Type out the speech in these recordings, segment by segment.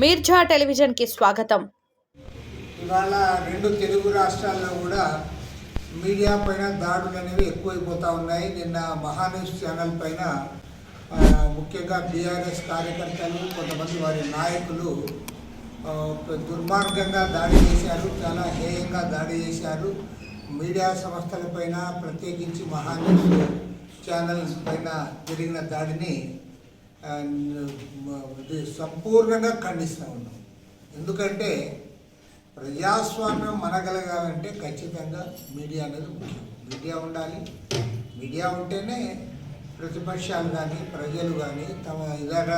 మీర్జా టెలివిజన్కి స్వాగతం. ఇవాళ రెండు తెలుగు రాష్ట్రాల్లో కూడా మీడియా పైన దాడులు అనేవి ఎక్కువైపోతూ ఉన్నాయి. నిన్న మహాన్యూస్ ఛానల్ పైన ముఖ్యంగా బీఆర్ఎస్ కార్యకర్తలు కొంతమంది వారి నాయకులు దుర్మార్గంగా దాడి చేశారు చాలా హేయంగా దాడి చేశారు. మీడియా సంస్థలపైన ప్రత్యేకించి మహాన్యూస్ ఛానల్స్ పైన జరిగిన దాడిని Uh, uh, ఇది సంపూర్ణంగా ఖండిస్తూ ఉన్నాం. ఎందుకంటే ప్రజాస్వామ్యం మనగలగాలంటే ఖచ్చితంగా మీడియా అనేది ముఖ్యం. మీడియా ఉండాలి. మీడియా ఉంటేనే ప్రతిపక్షాలు కానీ ప్రజలు కానీ తమ ఇతర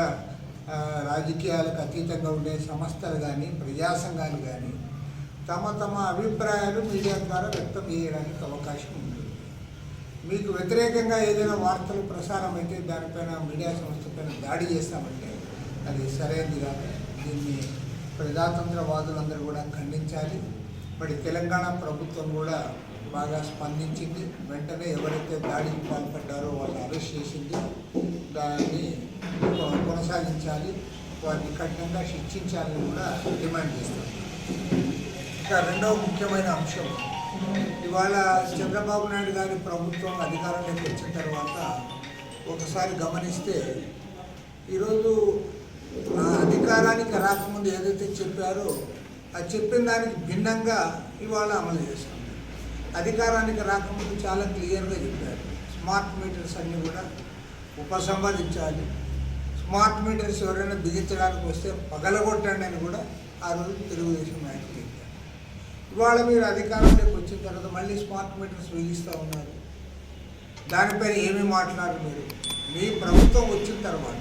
రాజకీయాలకు అతీతంగా ఉండే సంస్థలు కానీ ప్రజా సంఘాలు కానీ తమ తమ అభిప్రాయాలు మీడియా ద్వారా వ్యక్తం చేయడానికి అవకాశం ఉంది. మీకు వ్యతిరేకంగా ఏదైనా వార్తలు ప్రసారం అయితే దానిపైన మీడియా సంస్థపైన దాడి చేస్తామంటే అది సరైనది కాదు. దీన్ని ప్రజాతంత్రవాదులందరూ కూడా ఖండించాలి. మరి తెలంగాణ ప్రభుత్వం కూడా బాగా స్పందించింది. వెంటనే ఎవరైతే దాడికి పాల్పడ్డారో వాళ్ళు అరెస్ట్ చేసింది. దాన్ని కొనసాగించాలి. వారిని కఠినంగా శిక్షించాలని కూడా డిమాండ్ చేస్తారు ఇంకా రెండవ ముఖ్యమైన అంశం ఇవాళ చంద్రబాబు నాయుడు గారి ప్రభుత్వం అధికారంలోకి వచ్చిన తర్వాత ఒకసారి గమనిస్తే ఈరోజు అధికారానికి రాకముందు ఏదైతే చెప్పారో అది చెప్పిన దానికి భిన్నంగా ఇవాళ అమలు చేస్తుంది అధికారానికి రాకముందు చాలా క్లియర్గా చెప్పారు. స్మార్ట్ మీటర్స్ అన్నీ కూడా ఉపసంహరించాలి. స్మార్ట్ మీటర్స్ ఎవరైనా బిగించడానికి వస్తే పగలగొట్టండి అని కూడా ఆ రోజు తెలుగుదేశం నాయకులు ఇవాళ మీరు అధికారంలోకి వచ్చిన తర్వాత మళ్ళీ స్మార్ట్ మీటర్స్ వెలిగిస్తూ ఉన్నారు. దానిపైన ఏమీ మాట్లాడరు మీరు. మీ ప్రభుత్వం వచ్చిన తర్వాత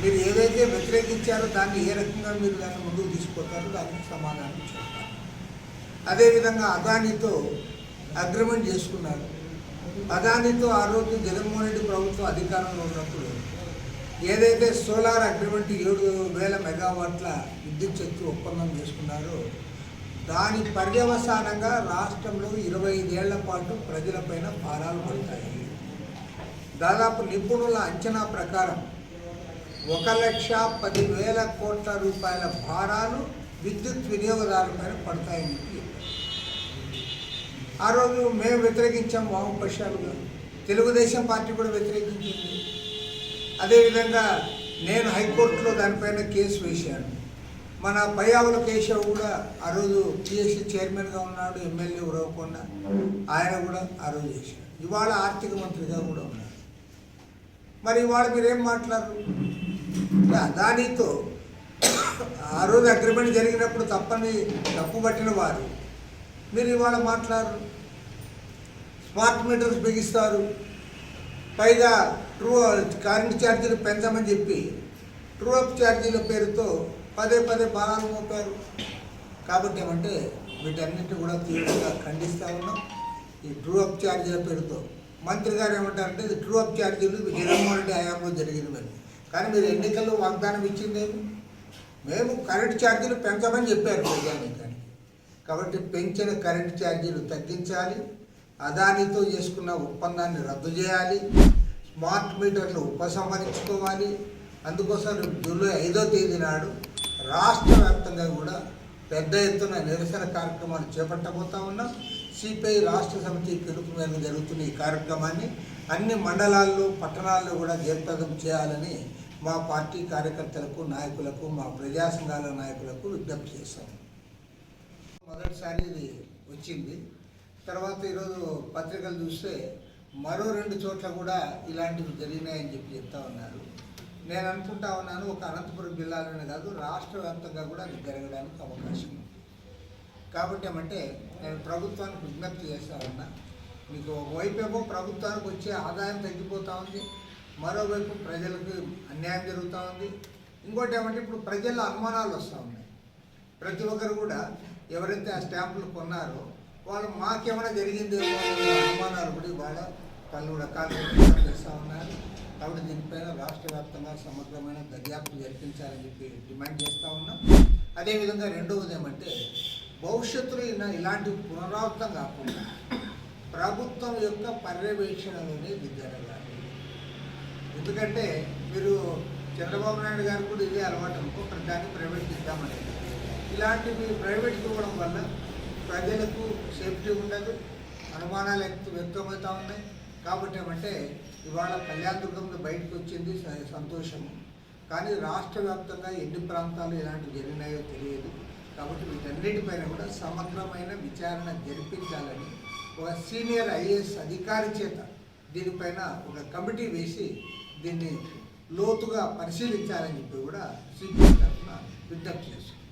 మీరు ఏదైతే వ్యతిరేకించారో దాన్ని ఏ రకంగా మీరు దాన్ని ముందుకు తీసుకుపోతారో దానికి సమాధానం చెప్తారు అదేవిధంగా అదానితో అగ్రిమెంట్ చేసుకున్నారు. అదానితో ఆ రోజు జగన్మోహన్ రెడ్డి ప్రభుత్వం అధికారంలో ఉన్నప్పుడు ఏదైతే సోలార్ అగ్రిమెంట్ ఏడు వేల మెగావాట్ల విద్యుత్ శక్తి ఒప్పందం చేసుకున్నారో దాని పర్యవసానంగా రాష్ట్రంలో ఇరవై ఐదేళ్ళ పాటు ప్రజలపైన భారాలు పడతాయి. దాదాపు నిపుణుల అంచనా ప్రకారం ఒక లక్ష పదివేల కోట్ల రూపాయల భారాలు విద్యుత్ వినియోగదారులపైన పడతాయని ఆ రోజు మేము వ్యతిరేకించాం వామపక్షాలుగా తెలుగుదేశం పార్టీ కూడా వ్యతిరేకించింది. అదేవిధంగా నేను హైకోర్టులో దానిపైన కేసు వేశాను. మన పయ్యావుల కేశవ్ కూడా ఆ రోజు పిఎస్సి చైర్మన్గా ఉన్నాడు ఎమ్మెల్యే ఉరవకుండా. ఆయన కూడా ఆ రోజు చేశాడు. ఇవాళ ఆర్థిక మంత్రిగా కూడా ఉన్నాడు. మరి ఇవాళ మీరేం మాట్లాడరు? దానితో ఆ రోజు అగ్రిమెంట్ జరిగినప్పుడు తప్పని తప్పు పట్టిన వారు మీరు ఇవాళ మాట్లాడరు? స్మార్ట్ మీటర్స్ బిగిస్తారు. పైగా ట్రూ కరెంట్ ఛార్జీలు పెంచమని చెప్పి ట్రూ అప్ ఛార్జీల పేరుతో పదే పదే బాణాలు మోపారు. కాబట్టి ఏమంటే వీటన్నిటి కూడా తీవ్రంగా ఖండిస్తూ ఉన్నాం. ఈ ట్రూ అప్ ఛార్జీల పేరుతో. మంత్రి గారు ఏమంటారంటే ఇది ట్రూ అప్ ఛార్జీలు జగన్మోహన్ రెడ్డి హయాంలో జరిగినవని కానీ మీరు ఎన్నికల్లో వాగ్దానం ఇచ్చిందేమి మేము కరెంట్ ఛార్జీలు పెంచమని చెప్పారు ప్రజానికానికి. కాబట్టి పెంచిన కరెంట్ ఛార్జీలు తగ్గించాలి. అదానితో చేసుకున్న ఒప్పందాన్ని రద్దు చేయాలి. స్మార్ట్ మీటర్లు ఉపసంహరించుకోవాలి. అందుకోసం జూలై ఐదో తేదీ నాడు రాష్ట్ర వ్యాప్తంగా కూడా పెద్ద ఎత్తున నిరసన కార్యక్రమాలు చేపట్టబోతా ఉన్నాం. సిపిఐ రాష్ట్ర సమితి పిలుపు మేరకు జరుగుతున్న ఈ కార్యక్రమాన్ని అన్ని మండలాల్లో పట్టణాల్లో కూడా జయప్రదం చేయాలని మా పార్టీ కార్యకర్తలకు నాయకులకు మా ప్రజా సంఘాల నాయకులకు విజ్ఞప్తి చేశాం. మొదటిసారి ఇది వచ్చింది. తర్వాత ఈరోజు పత్రికలు చూస్తే మరో రెండు చోట్ల కూడా ఇలాంటివి జరిగినాయని చెప్పి చెప్తా ఉన్నారు. నేను అనుకుంటా ఉన్నాను ఒక అనంతపురం జిల్లాలోనే కాదు రాష్ట్ర వ్యాప్తంగా కూడా అది జరగడానికి అవకాశం ఉంది. కాబట్టి ఏమంటే నేను ప్రభుత్వానికి విజ్ఞప్తి చేస్తానన్నా మీకు ఒకవైపేమో ఏమో ప్రభుత్వానికి వచ్చే ఆదాయం తగ్గిపోతూ ఉంది మరోవైపు ప్రజలకు అన్యాయం జరుగుతూ ఉంది. ఇంకోటి ఏమంటే ఇప్పుడు ప్రజల్లో అనుమానాలు వస్తూ ఉన్నాయి. ప్రతి ఒక్కరు కూడా ఎవరైతే ఆ స్టాంపులు కొన్నారో వాళ్ళు మాకేమైనా జరిగిందేమో అనుమానాలు కూడా ఇవాళ పలు రకాలు చేస్తూ ఉన్నారు. కాబట్టి దీనిపైన రాష్ట్ర వ్యాప్తంగా సమగ్రమైన దర్యాప్తు జరిపించాలని చెప్పి డిమాండ్ చేస్తూ ఉన్నాం. అదేవిధంగా రెండవది ఏమంటే భవిష్యత్తులో ఇలా- పునరావృతం కాకుండా ప్రభుత్వం యొక్క పర్యవేక్షణలోనే ఇది జరగాలి ఎందుకంటే మీరు చంద్రబాబు నాయుడు గారు కూడా ఇదే అలవాటు అనుకో ప్రతిదాన్ని ప్రైవేట్ ఇద్దాం ఇలాంటివి ప్రైవేట్కి ఇవ్వడం వల్ల ప్రజలకు సేఫ్టీ ఉండదు అనుమానాలు వ్యక్తమవుతూ ఉన్నాయి. కాబట్టి ఏమంటే ఇవాళ కళ్యాణదుర్గంలో బయటకు వచ్చింది స- సంతోషము కానీ రాష్ట్ర వ్యాప్తంగా ఎన్ని ప్రాంతాలు ఎలాంటి జరిగినాయో తెలియదు. కాబట్టి వీటన్నిటిపైన కూడా సమగ్రమైన విచారణ జరిపించాలని ఒక సీనియర్ ఐఏఎస్ అధికారి చేత దీనిపైన ఒక కమిటీ వేసి దీన్ని లోతుగా పరిశీలించాలని చెప్పి కూడా సిపిఐ తరఫున విజ్ఞప్తి చేస్తుంది